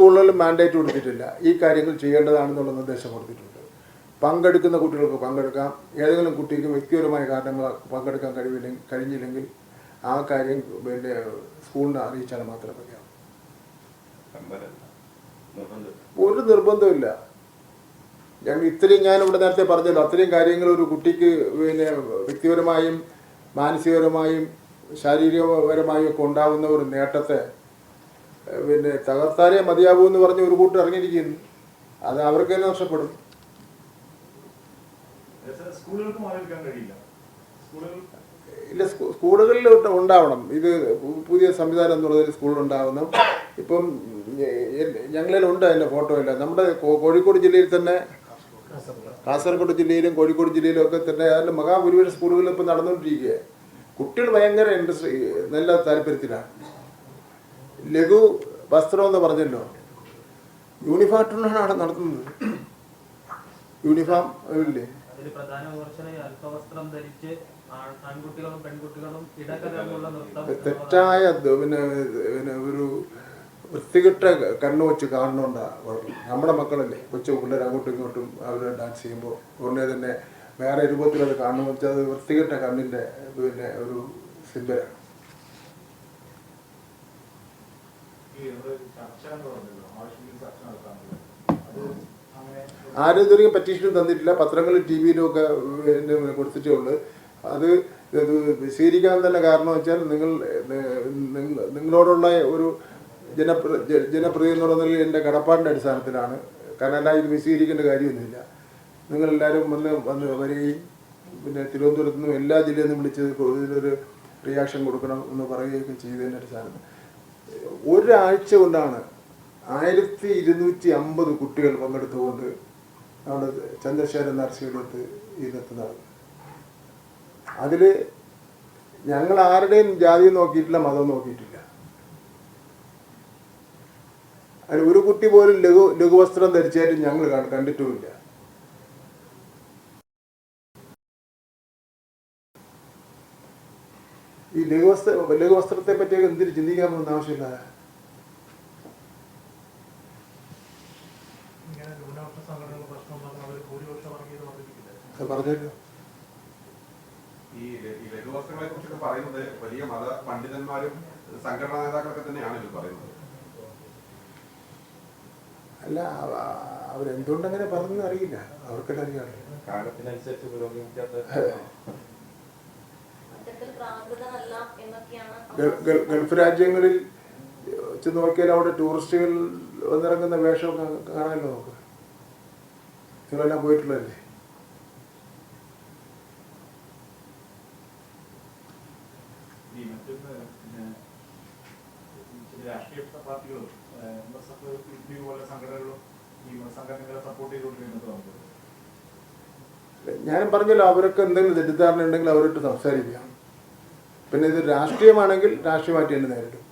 സ്കൂളുകളിലും മാൻഡേറ്റ് കൊടുത്തിട്ടില്ല. ഈ കാര്യങ്ങൾ ചെയ്യേണ്ടതാണെന്നുള്ള നിർദ്ദേശം കൊടുത്തിട്ടുണ്ട്. പങ്കെടുക്കുന്ന കുട്ടികൾക്ക് പങ്കെടുക്കാം. ഏതെങ്കിലും കുട്ടിക്ക് വ്യക്തിപരമായ കാരണങ്ങൾ പങ്കെടുക്കാൻ കഴിവില്ലെങ്കിൽ കഴിഞ്ഞില്ലെങ്കിൽ ആ കാര്യം പിന്നെ സ്കൂളിനെ അറിയിച്ചാൽ മാത്രമേ മതിയാവും. ഒരു നിർബന്ധമില്ല ഞങ്ങൾ ഇത്രയും ഞാൻ ഇവിടെ നേരത്തെ പറഞ്ഞല്ലോ. അത്രയും കാര്യങ്ങൾ ഒരു കുട്ടിക്ക് പിന്നെ വ്യക്തിപരമായും മാനസികപരമായും ശാരീരികപരമായും ഒക്കെ ഉണ്ടാകുന്ന ഒരു നേട്ടത്തെ പിന്നെ തകർത്താലേ മതിയാവൂ എന്ന് പറഞ്ഞ് ഒരു കൂട്ടം ഇറങ്ങിയിരിക്കുന്നു. അത് അവർക്ക് തന്നെ നഷ്ടപ്പെടും. ഇല്ല സ്കൂളുകളിൽ ഉണ്ടാവണം. ഇത് പുതിയ സംവിധാനം എന്നുള്ളതിൽ സ്കൂളിൽ ഉണ്ടാവുന്നു. ഇപ്പം ഞങ്ങളിലുണ്ട് അതിന്റെ ഫോട്ടോ ഇല്ല നമ്മുടെ കോഴിക്കോട് ജില്ലയിൽ തന്നെ കാസർഗോഡ് ജില്ലയിലും കോഴിക്കോട് ജില്ലയിലും ഒക്കെ തന്നെ അതിന്റെ മഹാഭൂരിപക്ഷ സ്കൂളുകളിൽ ഇപ്പം നടന്നുകൊണ്ടിരിക്കുക കുട്ടികൾ ഭയങ്കര ഇൻട്രസ്റ്റ് നല്ല താല്പര്യത്തിലാണ്. ലഘു വസ്ത്രം എന്ന് പറഞ്ഞല്ലോ. യൂണിഫോം അവിടെ നടത്തുന്നത് യൂണിഫോം ഇല്ലേ? തെറ്റായ പിന്നെ പിന്നെ ഒരു വൃത്തികെട്ട കണ്ണു വെച്ച് കാണുന്നുണ്ടാ നമ്മുടെ മക്കളല്ലേ കൊച്ചു പിള്ളേർ അങ്ങോട്ടും ഇങ്ങോട്ടും അവർ ഡാൻസ് ചെയ്യുമ്പോൾ ഉടനെ തന്നെ വേറെ രൂപത്തിലത് അത് കാണുന്നു വെച്ചാൽ അത് വൃത്തികെട്ട കണ്ണിന്റെ പിന്നെ ഒരു സിമ്പലാണ് ഈ നമ്മുടെ ചർച്ച എന്ന് പറഞ്ഞല്ലോ ആവശ്യമെങ്കിൽ ചർച്ച നടത്താറുണ്ട് അത് അങ്ങനെ ആരും ഇതുവരെയും പറ്റീഷനും തന്നിട്ടില്ല. പത്രങ്ങളും ടി വിയിലും ഒക്കെ കൊടുത്തിട്ടേ ഉള്ളൂ അത് സ്വീകരിക്കാൻ തന്നെ കാരണം വെച്ചാൽ നിങ്ങൾ നിങ്ങളോടുള്ള ഒരു ജനപ്ര ജനപ്രിയ എന്നുള്ള നിലയിൽ എന്റെ കടപ്പാടിന്റെ അടിസ്ഥാനത്തിലാണ്. കാരണം അല്ല ഇത് വിശീകരിക്കേണ്ട കാര്യമൊന്നുമില്ല. നിങ്ങളെല്ലാവരും വന്ന് വന്ന് വരികയും പിന്നെ തിരുവനന്തപുരത്ത് നിന്നും എല്ലാ ജില്ലയിൽ നിന്നും വിളിച്ച് ഇതിനൊരു റിയാക്ഷൻ കൊടുക്കണം എന്ന് പറയുകയൊക്കെ ചെയ്തതിന്റെ അടിസ്ഥാനത്തിൽ. ഒരാഴ്ച കൊണ്ടാണ് ആയിരത്തി ഇരുന്നൂറ്റി അമ്പത് കുട്ടികൾ പങ്കെടുത്തുകൊണ്ട് നമ്മുടെ ചന്ദ്രശേഖരൻ നരസിംഹത്ത് ഇതിനെത്തുന്നത് അതിൽ ഞങ്ങൾ ആരുടെയും ജാതി നോക്കിയിട്ടില്ല മതം നോക്കിയിട്ടില്ല. അതിൽ ഒരു കുട്ടി പോലും ലഘു ലഘുവസ്ത്രം ധരിച്ചായിട്ട് ഞങ്ങൾ കണ്ട- കണ്ടിട്ടുമില്ല. ഈ ലഘുവസ്ത്ര ലഘുവസ്ത്രത്തെ പറ്റിയൊക്കെ എന്തിനു ചിന്തിക്കാൻ പോകുന്ന ആവശ്യമില്ല പറഞ്ഞല്ലോ ഈ ലഘുവസ്ത്രങ്ങളെ കുറിച്ചൊക്കെ പറയുന്നത് വലിയ മത പണ്ഡിതന്മാരും സംഘടനാ നേതാക്കളൊക്കെ തന്നെയാണ് ഇത് പറയുന്നത്. അല്ല അവ- അവരെന്തുകൊണ്ടങ്ങനെ പറഞ്ഞെന്ന് അറിയില്ല. അവർക്കെല്ലാം അറിയാമല്ലോ കാലത്തിനനുസരിച്ച് പുരോഗമിക്കാത്ത ഗൾഫ് രാജ്യങ്ങളിൽ വെച്ച് നോക്കിയാൽ അവിടെ ടൂറിസ്റ്റുകൾ വന്നിറങ്ങുന്ന വേഷമൊക്കെ കാണാമല്ലോ നമുക്ക്. നിങ്ങളെല്ലാം പോയിട്ടുള്ളതല്ലേ? രാഷ്ട്രീയ പാർട്ടികളും സംഘടനകളും ഈ സംഘടനകളെ സപ്പോർട്ട് നമുക്ക് ഞാൻ പറഞ്ഞല്ലോ അവരൊക്കെ എന്തെങ്കിലും തെറ്റിദ്ധാരണ ഉണ്ടെങ്കിൽ അവരോട്ട് സംസാരിക്കാം. പിന്നെ ഇത് രാഷ്ട്രീയമാണെങ്കിൽ രാഷ്ട്രീയമായിട്ട് തന്നെ നേരിടും.